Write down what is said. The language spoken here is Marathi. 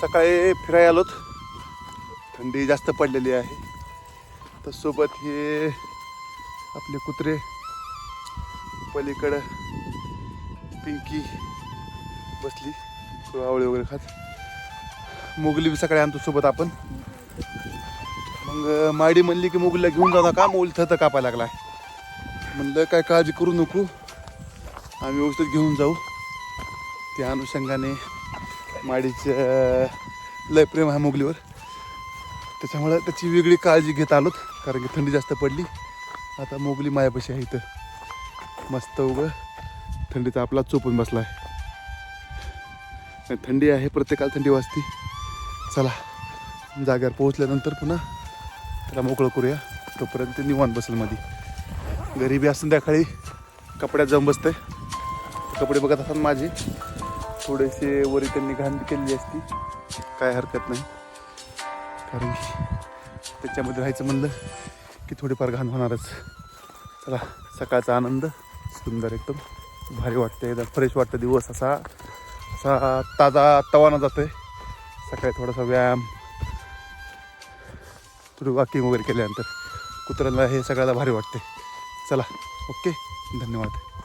सकाळी फिरायला आलोत थंडी जास्त पडलेली आहे. तर सोबत हे आपले कुत्रे. पलीकडं पिंकी बसली. आवळे वगैरे खात. मोगली बी सकाळी आणतो सोबत आपण. मग माडी म्हणली की मोगलीला घेऊन जाऊ नका. मोगली थत कापायला लागला म्हणलं काय काळजी करू नको. आम्ही व्यवस्थित घेऊन जाऊ. त्या अनुषंगाने माडीचं लय प्रेम आहे मोगलीवर. त्याच्यामुळं त्याची वेगळी काळजी घेत आलोत कारण की थंडी जास्त पडली. आता मोगली मायापाशी आहे इथं. मस्त उगं थंडीचा आपला चोपून बसला आहे थंडी आहे प्रत्येकाला थंडी वाजते. चला जाग्यावर पोहोचल्यानंतर पुन्हा त्याला मोकळं करूया. तोपर्यंत निवांत बसेल मध्ये गरिबी असं संध्याकाळी कपड्यात जाऊन बसतंय. कपडे बघत असतात माझे. थोडेसे वरी त्यांनी घाण केलेली असती. काय हरकत नाही. कारण की त्याच्यामध्ये राहायचं म्हणलं की थोडीफार घाण होणारच. चला सकाळचा आनंद. सुंदर एकदम. भारी वाटते एकदम फ्रेश वाटतं दिवस असा. असा ताजा तवाना जातोय. सकाळी थोडासा व्यायाम. थोडी वॉकिंग वगैरे केल्यानंतर कुत्र्यांना हे सगळ्याला भारी वाटते चला ओके धन्यवाद.